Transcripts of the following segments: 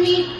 Me.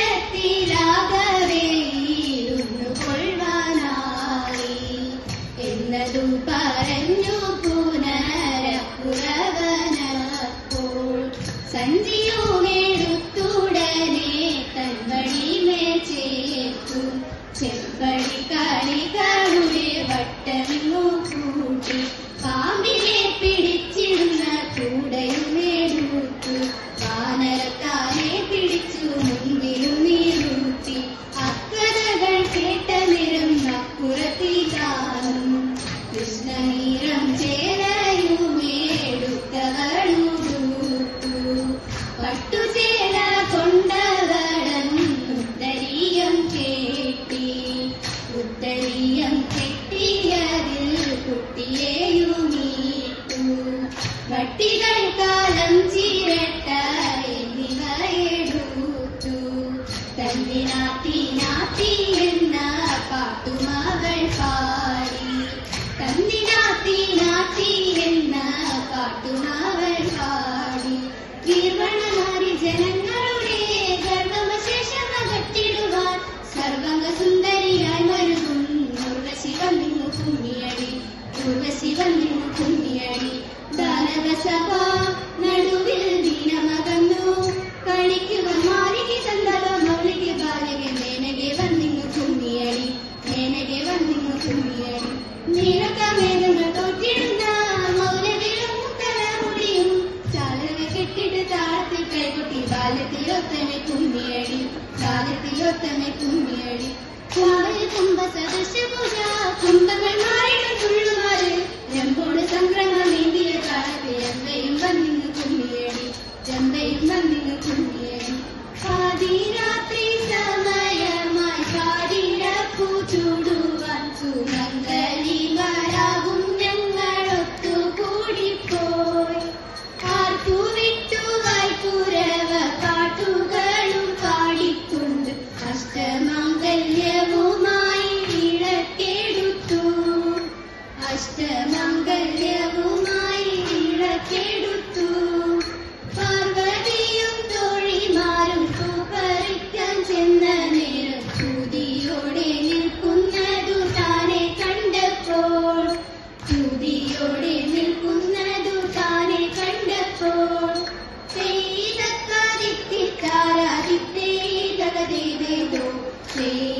చూచు చెంబడి కళికరుడే బట్టను చూటి పామిలే കുട്ടിയെയും നീട്ടു. വട്ടികൾ കാലം ചിരട്ട എന്നിവയെടുത്തു. തന്റെ നാട്ടി നാട്ടി എന്ന പാട്ടുമകൾ പാടി. തന്റെ നാട്ടി നാട്ടി എന്ന പാട്ടുമ ബാലത്തിലൊത്തനെ കുമ്മിയടി ബാലത്തിലൊത്തനെ കുമ്മിയടി കുമ്പൽ കുംഭ സദൃശ പൂജ കുംഭങ്ങൾ മാറിടും തുള്ളുമാര് രമ്പോട് സംക്രമം 没有问题。see.